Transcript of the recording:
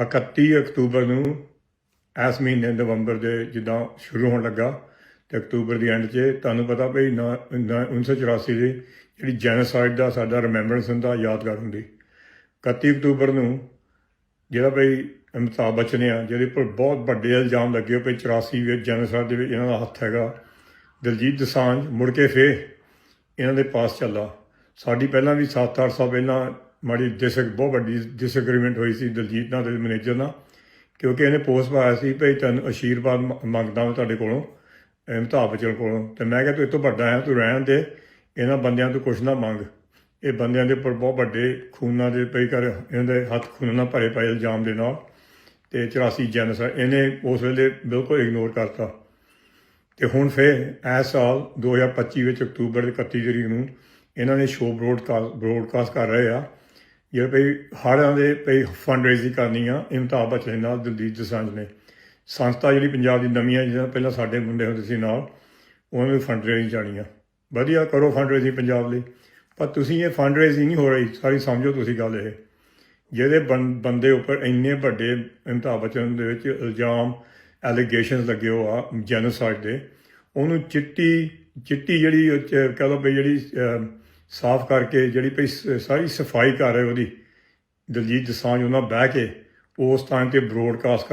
31 October ਨੂੰ ਇਸ ਮਹੀਨੇ ਨਵੰਬਰ ਦੇ ਜਿੱਦਾਂ ਸ਼ੁਰੂ ਹੋਣ ਲੱਗਾ ਤੇ ਅਕਤੂਬਰ ਦੀ ਐਂਡ 'ਚ ਤੁਹਾਨੂੰ ਪਤਾ ਭਈ ਨਾ- ਨਾ- 1984 ਦੀ ਜਿਹੜੀ ਜੈਨੋਸਾਈਡ ਦਾ ਸਾਡਾ ਰਿਮੈਂਬਰੈਂਸ ਹੁੰਦਾ, ਯਾਦਗਾਰ ਹੁੰਦੀ। 31 ਅਕਤੂਬਰ ਨੂੰ ਜਿਹੜਾ ਭਈ ਅਮਿਤਾਭ ਬੱਚਨ ਆ, ਜਿਹਦੇ ਉੱਪਰ ਬਹੁਤ ਵੱਡੇ ਇਲਜ਼ਾਮ ਲੱਗੇ ਹੋ ਭਈ 84 ਵਿੱਚ ਜੈਨੋਸਾਈਡ ਦੇ ਵਿੱਚ ਇਹਨਾਂ ਦਾ ਹੱਥ ਹੈਗਾ। ਦਲਜੀਤ ਦਸਾਂਝ ਮੁੜ ਕੇ ਫੇਰ ਇਹਨਾਂ ਦੇ ਪਾਸ ਚੱਲਾ। ਸਾਡੀ ਪਹਿਲਾਂ ਵੀ 7-8 ਸਾਲ ਪਹਿਲਾਂ ਮਾੜੀ ਡਿਸਕ ਬਹੁਤ ਵੱਡੀ ਡਿਸਐਗਰੀਮੈਂਟ ਹੋਈ ਸੀ ਦਲਜੀਤ ਨਾਲ ਤੇ ਮੈਨੇਜਰ ਨਾਲ, ਕਿਉਂਕਿ ਇਹਨੇ ਪੋਸਟ ਪਾਇਆ ਸੀ ਭਈ ਤੈਨੂੰ ਅਸ਼ੀਰਵਾਦ ਮੰਗਦਾ ਮੈਂ ਤੁਹਾਡੇ ਕੋਲੋਂ ਅਮਿਤਾਭ ਬੱਚਨ ਕੋਲੋਂ। ਤੇ ਮੈਂ ਕਿਹਾ ਤੂੰ ਇਹ ਤੋਂ ਵੱਡਾ ਹੈ, ਤੂੰ ਰਹਿਣ ਦੇ, ਇਹਨਾਂ ਬੰਦਿਆਂ ਤੋਂ ਕੁਛ ਨਾ ਮੰਗ। ਇਹ ਬੰਦਿਆਂ ਦੇ ਉੱਪਰ ਬਹੁਤ ਵੱਡੇ ਖੂਨਾਂ ਦੇ ਪਈ ਕਰ, ਇਹਨਾਂ ਦੇ ਹੱਥ ਖੂਨਾਂ ਨਾਲ ਭਰੇ ਪਏ ਇਲਜ਼ਾਮ ਦੇ ਨਾਲ, ਤੇ 84 ਜੈਨੋਸਾਈਡ ਇਹਨੇ ਉਸ ਵੇਲੇ ਬਿਲਕੁਲ ਇਗਨੋਰ ਕਰਤਾ। ਤੇ ਹੁਣ ਫੇਰ ਇਸ ਸਾਲ 2025 ਵਿੱਚ ਅਕਤੂਬਰ ਦੇ 31 ਤਰੀਕ ਨੂੰ ਇਹਨਾਂ ਨੇ ਸ਼ੋਅ ਬ੍ਰੋਡਕਾਸਟ ਬ੍ਰੋਡਕਾਸਟ ਕਰ ਰਹੇ ਆ। ਜਿਹੜੇ ਭਈ ਹੜ੍ਹਾਂ ਦੇ ਭਈ ਫੰਡ ਰੇਜ਼ਿੰਗ ਕਰਨੀ ਆ ਅਮਿਤਾਭ ਬੱਚਨ ਨਾਲ ਦਲਜੀਤ ਦੋਸਾਂਝ ਨੇ। ਸੰਸਥਾ ਜਿਹੜੀ ਪੰਜਾਬ ਦੀ ਨਵੀਂ ਆ ਜਿਹਨਾਂ ਪਹਿਲਾਂ ਸਾਡੇ ਮੁੰਡੇ ਹੁੰਦੇ ਸੀ ਨਾਲ, ਉਹਨਾਂ ਨੂੰ ਫੰਡ ਰੇਜ਼ਿੰਗ ਜਾਣੀ ਆ। ਵਧੀਆ ਕਰੋ ਫੰਡ ਰੇਜ਼ਿੰਗ ਪੰਜਾਬ ਲਈ। ਪਰ ਤੁਸੀਂ ਇਹ ਫੰਡ ਰੇਜ਼ਿੰਗ ਨਹੀਂ ਹੋ ਰਹੀ, ਸਾਰੀ ਸਮਝੋ ਤੁਸੀਂ ਗੱਲ ਇਹ। ਜਿਹਦੇ ਬੰ- ਬੰਦੇ ਉੱਪਰ ਇੰਨੇ ਵੱਡੇ ਅਮਿਤਾਭ ਬੱਚਨ ਦੇ ਵਿੱਚ ਇਲਜ਼ਾਮ ਐਲੀਗੇਸ਼ਨਸ ਲੱਗੇ ਹੋ ਆ ਜੈਨੋਸਾਈਡ ਦੇ, ਉਹਨੂੰ ਚਿੱਟੀ ਚਿੱਟੀ ਜਿਹੜੀ ਉਹ ਕਹਿ ਲਓ ਵੀ ਜਿਹੜੀ ਸਾਫ਼ ਕਰਕੇ ਜਿਹੜੀ ਭਈ ਸ- ਸਾਰੀ ਸਫ਼ਾਈ ਕਰ ਰਹੇ ਉਹਦੀ। ਦਲਜੀਤ ਦਸਾਂਝ ਉਹਨਾਂ ਬਹਿ ਕੇ ਉਸ ਟਾਈਮ ਤੇ ਬ੍ਰੋਡਕਾਸਟ